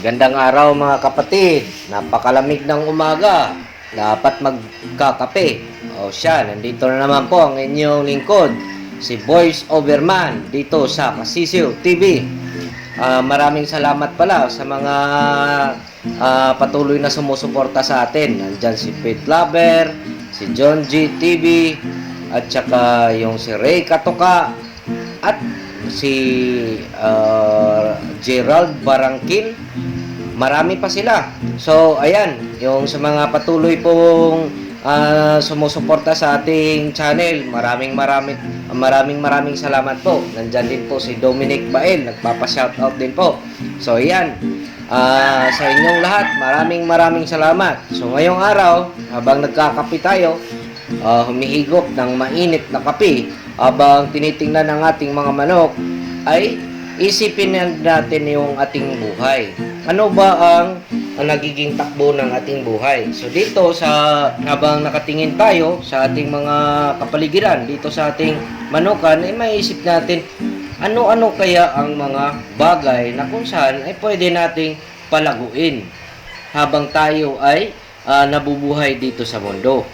Magandang araw mga kapatid. Napakalamig ng umaga. Dapat magkakape. O siya, nandito na naman po ang inyong lingkod, si Voice Overman dito sa Kasisiw TV. Ah, maraming salamat pala sa mga ah, patuloy na sumusuporta sa atin. Nandyan si Pete Lover, si John G TV, at saka yung si Ray Katoka, at si ah, Gerald Barangkin. Marami pa sila. So, ayan, yung sa mga patuloy pong ah, sumusuporta sa ating channel, maraming maraming maraming maraming salamat po. Nandyan din po si Dominic Bael, nagpapa-shoutout din po. So, ayan, ah, sa inyong lahat, maraming maraming salamat. So, ngayong araw, habang nagkakape tayo, ah, humihigop ng mainit na kape habang tinitingnan ng ating mga manok ay isipin na natin yung ating buhay. Ano ba ang, ang nagiging takbo ng ating buhay? So dito sa habang nakatingin tayo sa ating mga kapaligiran dito sa ating manukan ay maiisip natin ano-ano kaya ang mga bagay na kung saan ay pwede nating palaguin habang tayo ay ah, nabubuhay dito sa mundo.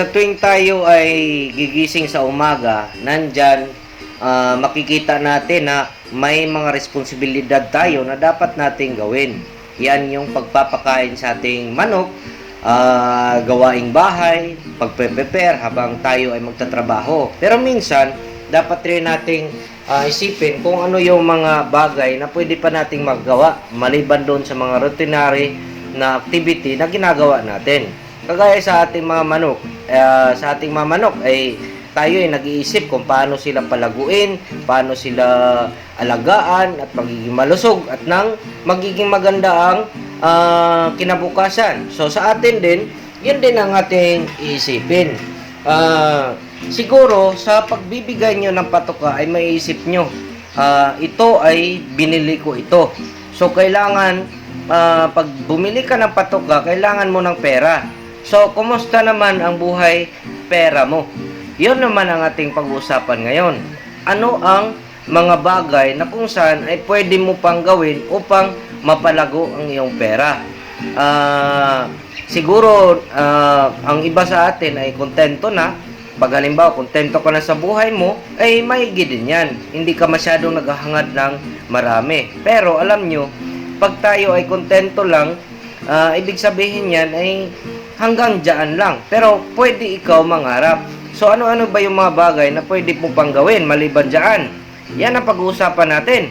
Sa tuwing tayo ay gigising sa umaga, nandyan ah, makikita natin na may mga responsibilidad tayo na dapat nating gawin. Yan yung pagpapakain sa ating manok, ah, gawaing bahay, pagpe-prepare habang tayo ay magtatrabaho. Pero minsan, dapat rin nating ah, isipin kung ano yung mga bagay na pwede pa nating magawa maliban doon sa mga routinary na activity na ginagawa natin. Kagaya sa ating mga manok, eh, sa ating mga manok ay tayo ay nag-iisip kung paano sila palaguin, paano sila alagaan at magiging malusog at nang magiging maganda ang ah, kinabukasan. So sa atin din, yun din ang ating iisipin. Ah, siguro sa pagbibigay nyo ng patoka ay maiisip nyo, ah, ito ay binili ko ito. So kailangan ah, pag bumili ka ng patoka, kailangan mo ng pera. So, kumusta naman ang buhay pera mo? Yun naman ang ating pag-uusapan ngayon. Ano ang mga bagay na kung saan ay pwede mo pang gawin upang mapalago ang iyong pera? Ah, siguro, ah, ang iba sa atin ay kontento na. Pag halimbawa, kontento ka na sa buhay mo, ay maigi din yan. Hindi ka masyadong naghahangad ng marami. Pero alam nyo, pag tayo ay kontento lang, ah, ibig sabihin yan ay hanggang dyan lang. Pero pwede ikaw mangarap. So ano-ano ba yung mga bagay na pwede mo pang gawin maliban dyan? Yan ang pag-uusapan natin.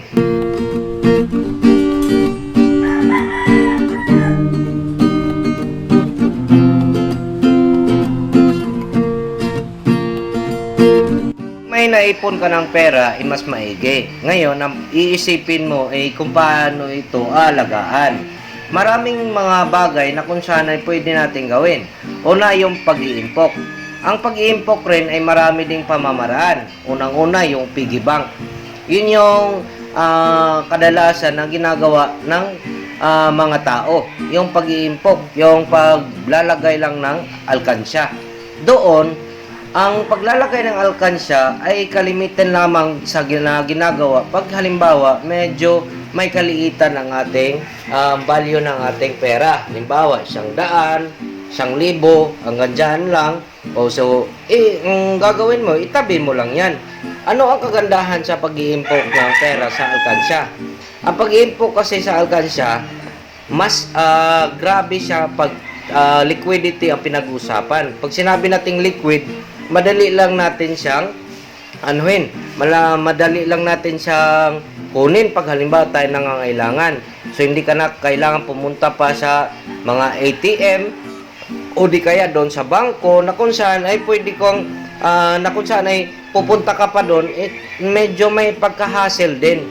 may naipon ka ng pera, ay mas maigi. Ngayon, ang iisipin mo ay kung paano ito alagaan. Maraming mga bagay na kung saan ay pwede natin gawin. Una, yung pag-iimpok. Ang pag-iimpok rin ay marami ding pamamaraan. Unang-una, yung piggy bank. Yun yung ah, kadalasan na ginagawa ng ah, mga tao. Yung pag-iimpok, yung paglalagay lang ng alkansya. Doon, ang paglalagay ng alkansya ay kalimitan lamang sa gina- ginagawa pag halimbawa medyo may kaliitan ang ating um, value ng ating pera. Halimbawa, siyang daan, siyang libo, hanggang dyan lang. O so, eh, ang gagawin mo, itabi mo lang yan. Ano ang kagandahan sa pag-iimpok ng pera sa alkansya? Ang pag-iimpok kasi sa alkansya, mas ah, grabe siya pag ah, liquidity ang pinag-usapan. Pag sinabi nating liquid, madali lang natin siyang anuhin. Madali lang natin siyang kunin pag halimbawa tayo nangangailangan. So hindi ka na kailangan pumunta pa sa mga ATM o di kaya doon sa bangko na kung saan ay pwede kong ah, na kung saan ay pupunta ka pa doon eh, medyo may pagka-hassle din.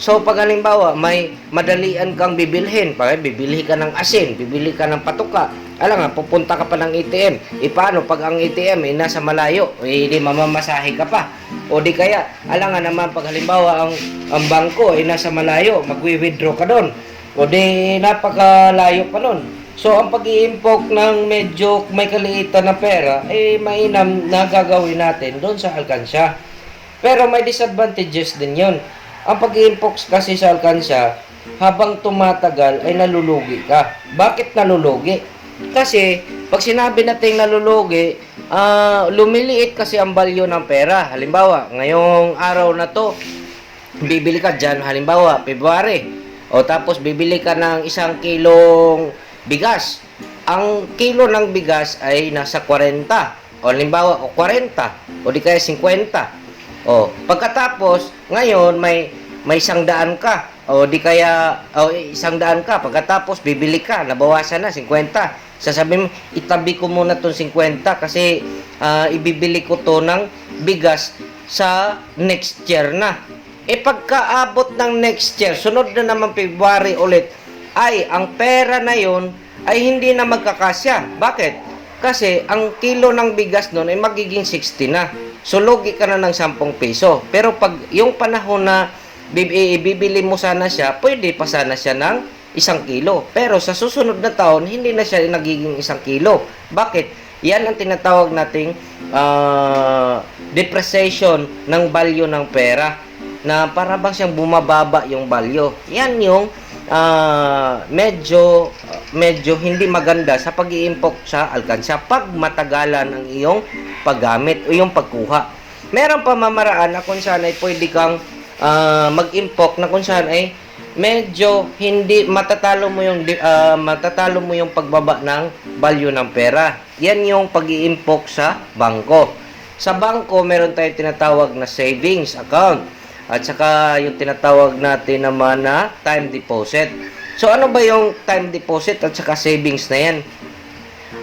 So pag halimbawa may madalian kang bibilhin, pag bibili ka ng asin, bibili ka ng patuka, alam nga, pupunta ka pa ng ATM. E paano pag ang ATM ay nasa malayo, eh di mamamasahe ka pa. O di kaya, alam nga naman pag halimbawa ang, ang bangko ay nasa malayo, magwi-withdraw ka doon. O di napakalayo pa nun. So, ang pag-iimpok ng medyo may kaliitan na pera, eh, mainam na gagawin natin doon sa alkansya. Pero may disadvantages din yon. Ang pag-iimpok kasi sa alkansya, habang tumatagal ay nalulugi ka. Bakit nalulugi? Kasi, pag sinabi natin nalulugi, ah, lumiliit kasi ang value ng pera. Halimbawa, ngayong araw na to, bibili ka dyan, halimbawa, February, o tapos bibili ka ng isang kilong bigas. Ang kilo ng bigas ay nasa 40. O halimbawa, o 40. O di kaya 50. O, pagkatapos, ngayon, may may isang daan ka. O di kaya, o isang daan ka. Pagkatapos, bibili ka. Nabawasan na, 50. Sasabihin mo, itabi ko muna tong 50 kasi ah, ibibili ko to ng bigas sa next year na. E pagkaabot ng next year, sunod na naman February ulit, ay ang pera na yon ay hindi na magkakasya. Bakit? Kasi ang kilo ng bigas noon ay magiging 60 na. So lugi ka na ng 10 piso. Pero pag yung panahon na bib- i- ibibili mo sana siya, pwede pa sana siya ng isang kilo. Pero sa susunod na taon, hindi na siya nagiging isang kilo. Bakit? Yan ang tinatawag nating ah, depreciation ng value ng pera na para bang siyang bumababa yung value. Yan yung ah, medyo medyo hindi maganda sa pag-iimpok sa alkansya pag matagalan ang iyong paggamit o yung pagkuha. Meron pa mamaraan na kung saan ay pwede kang ah, mag-impok na kung saan ay medyo hindi matatalo mo yung ah, matatalo mo yung pagbaba ng value ng pera. Yan yung pag-iimpok sa bangko. Sa bangko, meron tayong tinatawag na savings account. At saka yung tinatawag natin naman na time deposit. So ano ba yung time deposit at saka savings na yan?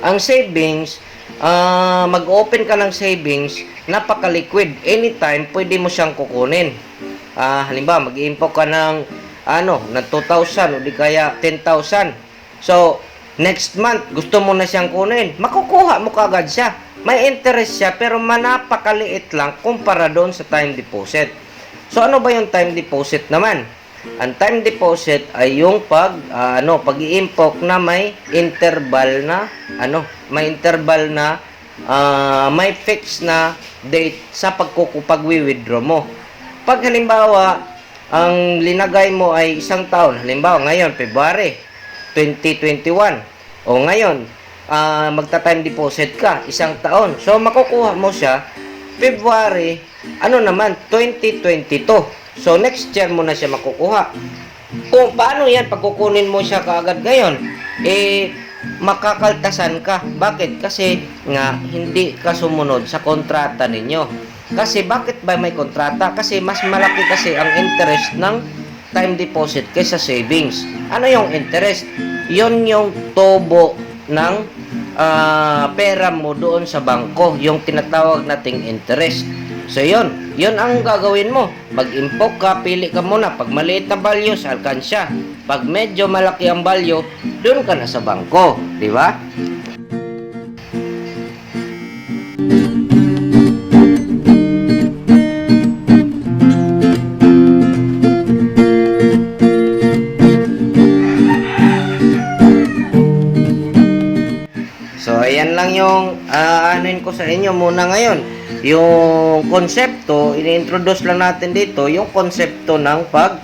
Ang savings, ah, mag-open ka ng savings, napaka-liquid. Anytime, pwede mo siyang kukunin. Ah, halimbawa, mag-impok ka ng ano, ng 2,000 o di kaya 10,000. So, next month, gusto mo na siyang kunin. Makukuha mo kagad siya. May interest siya, pero manapakaliit lang kumpara doon sa time deposit. So, ano ba yung time deposit naman? Ang time deposit ay yung pag ah, ano, pag-iimpok na may interval na ano, may interval na ah, may fix na date sa pagkukupag-withdraw mo. Pag halimbawa, ang linagay mo ay isang taon, halimbawa ngayon, February 2021, o ngayon, ah, magta-time deposit ka, isang taon. So, makukuha mo siya, February, ano naman, 2022. So, next year mo na siya makukuha. Kung paano yan, pag kukunin mo siya kaagad ngayon, eh, makakaltasan ka. Bakit? Kasi nga, hindi ka sumunod sa kontrata ninyo. Kasi bakit ba may kontrata? Kasi mas malaki kasi ang interest ng time deposit kaysa savings. Ano yung interest? Yon yung tobo ng ah, pera mo doon sa bangko, yung tinatawag nating interest. So yon, yon ang gagawin mo. Pag impok ka, pili ka muna. Pag maliit na value, alkansya. Pag medyo malaki ang value, doon ka na sa bangko. Di ba? So, ayan lang yung uh, anuin ko sa inyo muna ngayon. Yung konsepto, ini-introduce lang natin dito, yung konsepto ng pag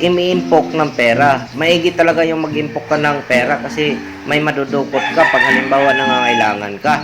imi-impok ng pera. Maigi talaga yung mag-impok ka ng pera kasi may madudukot ka pag halimbawa nangangailangan ka.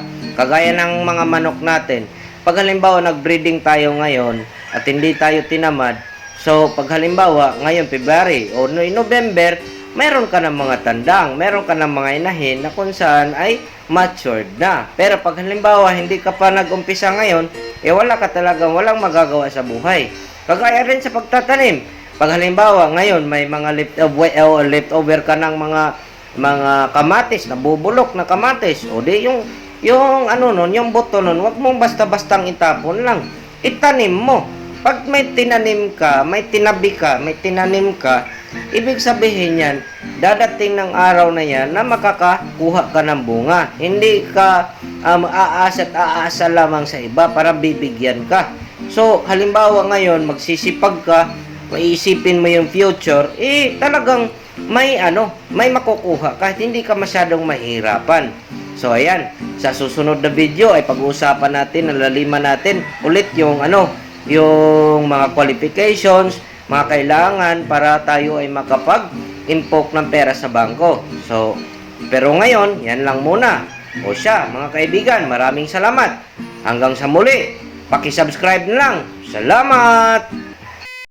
Kagaya ng mga manok natin, pag halimbawa nag-breeding tayo ngayon at hindi tayo tinamad, so pag halimbawa ngayon February o no- November, meron ka ng mga tandang, meron ka ng mga inahin na kung saan ay matured na. Pero pag halimbawa hindi ka pa nag-umpisa ngayon, eh wala ka talagang walang magagawa sa buhay. Kagaya rin sa pagtatanim. Pag halimbawa ngayon may mga leftover, o leftover ka ng mga mga kamatis, nabubulok na kamatis, o di yung yung ano nun, yung buto nun, wag mong basta-bastang itapon lang. Itanim mo. Pag may tinanim ka, may tinabi ka, may tinanim ka, ibig sabihin yan, dadating ng araw na yan na makakakuha ka ng bunga. Hindi ka um, aasa at aasa lamang sa iba para bibigyan ka. So, halimbawa ngayon, magsisipag ka, maisipin mo yung future, eh talagang may ano, may makukuha kahit hindi ka masyadong mahirapan. So ayan, sa susunod na video ay pag-uusapan natin, nalaliman natin ulit yung ano, yung mga qualifications, mga kailangan para tayo ay makapag-invoke ng pera sa bangko. So, pero ngayon, yan lang muna. O siya, mga kaibigan, maraming salamat. Hanggang sa muli, paki-subscribe na lang. Salamat!